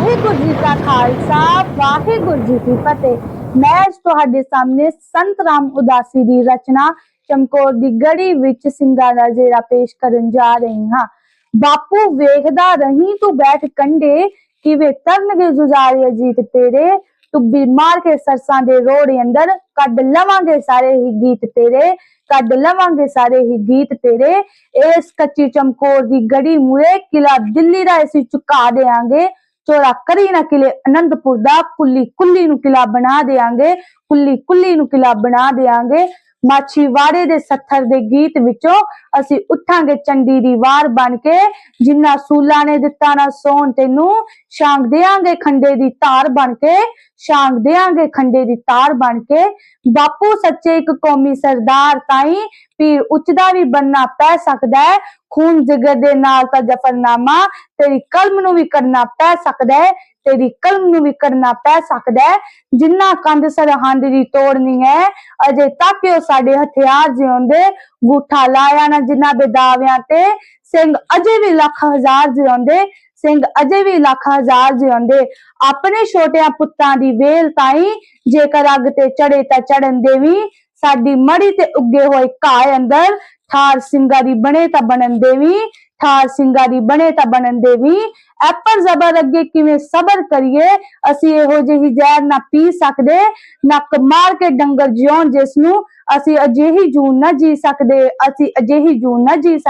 ਵਾਹਿਗੁਰੂ ਜੀ ਕਾ ਖਾਲਸਾ, ਵਾਹਿਗੁਰੂ ਜੀ ਕੀ ਫਤਿਹ। ਮੈਂ ਅੱਜ ਤੁਹਾਡੇ ਸਾਹਮਣੇ ਸੰਤ ਰਾਮ ਉਦਾਸੀ ਦੀ ਰਚਨਾ ਚਮਕੌਰ ਦੀ ਗੜੀ ਵਿੱਚ ਸਿੰਗਾਂ ਦਾ ਜੇਰਾ ਪੇਸ਼ ਕਰਨ ਜਾ ਰਹੀ ਹਾਂ। ਬਾਪੂ ਵੇਖਦਾ ਰਹੀਂ ਤੂੰ ਬੈਠ ਕੰਡੇ ਕਿਵੇਂ ਤਰਨਗੇ ਜੁਜ਼ਾਰੇ ਜੀਤ ਤੇਰੇ? ਟੁੱਬੀ ਮਾਰ ਕੇ ਸਰਸਾਂ ਦੇ ਰੋੜੇ ਅੰਦਰ, ਕੱਢ ਲਵਾਂਗੇ ਸਾਰੇ ਹੀ ਗੀਤ ਤੇਰੇ, ਕੱਢ ਲਵਾਂਗੇ ਸਾਰੇ ਹੀ ਗੀਤ ਤੇਰੇ। ਇਸ ਕੱਚੀ ਚਮਕੌਰ ਦੀ ਗੜੀ ਮੂਰੇ ਕਿਲਾ ਦਿੱਲੀ ਦਾ ਅਸੀਂ ਚੁਕਾ ਦੇਾਂਗੇ ਚੋਰਾ ਕਰੀ ਨਾ ਕਿਲੇ ਅਨੰਦਪੁਰ ਦਾ ਕੁੱਲੀ ਕੁੱਲੀ ਨੂੰ ਕਿਲਾ ਬਣਾ ਦੇਾਂਗੇ ਕੁੱਲੀ ਕੁੱਲੀ ਨੂੰ ਕਿਲਾ ਬਣਾ ਦੇਾਂਗੇ ਮਾਛੀਵਾੜੇ ਦੇ ਸੱਥਰ ਦੇ ਗੀਤ ਵਿੱਚੋਂ ਅਸੀਂ ਉੱਠਾਂਗੇ ਚੰਡੀ ਦੀ ਵਾਰ ਬਣ ਕੇ। ਜਿੰਨਾ ਸੂਲਾ ਨੇ ਦਿੱਤਾ ਨਾ ਸੋਨ ਤੈਨੂੰ ਸ਼ਾਂਗ ਦੇਾਂਗੇ ਖੰਡੇ ਦੀ ਧਾਰ ਬਣ ਕੇ। ਸ਼ਾਂਗ ਦੇਾਂਗੇ ਖੰਡੇ ਦੀ ਤਾਰ ਬਣ ਕੇ। ਬਾਪੂ ਸੱਚੇ ਇੱਕ ਕੌਮੀ ਸਰਦਾਰ ਤਾਈ, ਪੀਰ ਉੱਚਦਾ ਵੀ ਬੰਨਾ ਪੈ ਸਕਦਾ ਹੈ। ਖੂਨ ਜਿਗਰ ਦੇ ਨਾਲ ਤਾਂ ਜਫਰਨਾਮਾ, ਤੇਰੀ ਕਲਮ ਨੂੰ ਵੀ ਕਰਨਾ ਪੈ ਸਕਦਾ ਹੈ। ਤੇਰੀ ਕਲਮ ਨੂੰ ਵੀ ਕਰਨਾ ਪੈ ਸਕਦਾ ਹੈ। ਜਿੰਨਾ ਕੰਧ ਸਰਹੰਦ ਦੀ ਤੋੜਨੀ ਹੈ, ਅਜੇ ਤੱਕ ਉਹ ਸਾਡੇ ਹਥਿਆਰ ਜਿਉਂਦੇ ਗੂਠਾ ਲਾਇਆ ਨਾ ਜਿਨ੍ਹਾਂ ਬੇਦਾਵਿਆਂ ਤੇ। ਸਿੰਘ ਅਜੇ ਵੀ ਲੱਖ ਹਜ਼ਾਰ ਜਿਉਂਦੇ, ਸਿੰਘ ਅਜੇ ਵੀ ਲੱਖ ਹਜ਼ਾਰ ਜਿਉਂਦੇ। ਆਪਣੇ ਛੋਟਿਆਂ ਪੁੱਤਾਂ ਦੀ ਵੇਲ ਤਾਈ ਜੇਕਰ ਅੱਗ ਤੇ ਚੜੇ ਤਾਂ ਚੜਨ ਦੇਵੀ। ਸਾਡੀ ਮੜੀ ਤੇ ਉੱਗੇ ਹੋਏ ਘਾਹ ਅੰਦਰ ਥਾਰ ਸਿੰਘਾਂ ਦੀ ਬਣੇ ਤਾਂ ਬਣਨ ਦੇਵੀ। ਠਾਰ ਸ਼ਿੰਗਾਰੀ ਬਣੇ ਤਾਂ ਬਣਨ ਦੇ ਵੀ। ਐਪਰ ਜ਼ਬਰ ਅੱਗੇ ਕਿਵੇਂ ਸਬਰ ਕਰੀਏ? ਅਸੀਂ ਇਹੋ ਜਿਹੀ ਜ਼ਹਿਰ ਨਾ ਪੀ ਸਕਦੇ ਨੱਕ ਮਾਰ ਕੇ ਡੰਗਰ ਜਿਉਣ ਜਿਸ ਨੂੰ ਅਸੀਂ ਅਜਿਹੀ ਜੂਨ ਨਾ ਜੀ ਸਕਦੇ, ਅਸੀਂ ਅਜਿਹੀ ਜੂਨ ਨਾ ਜੀ ਸਕਦੇ।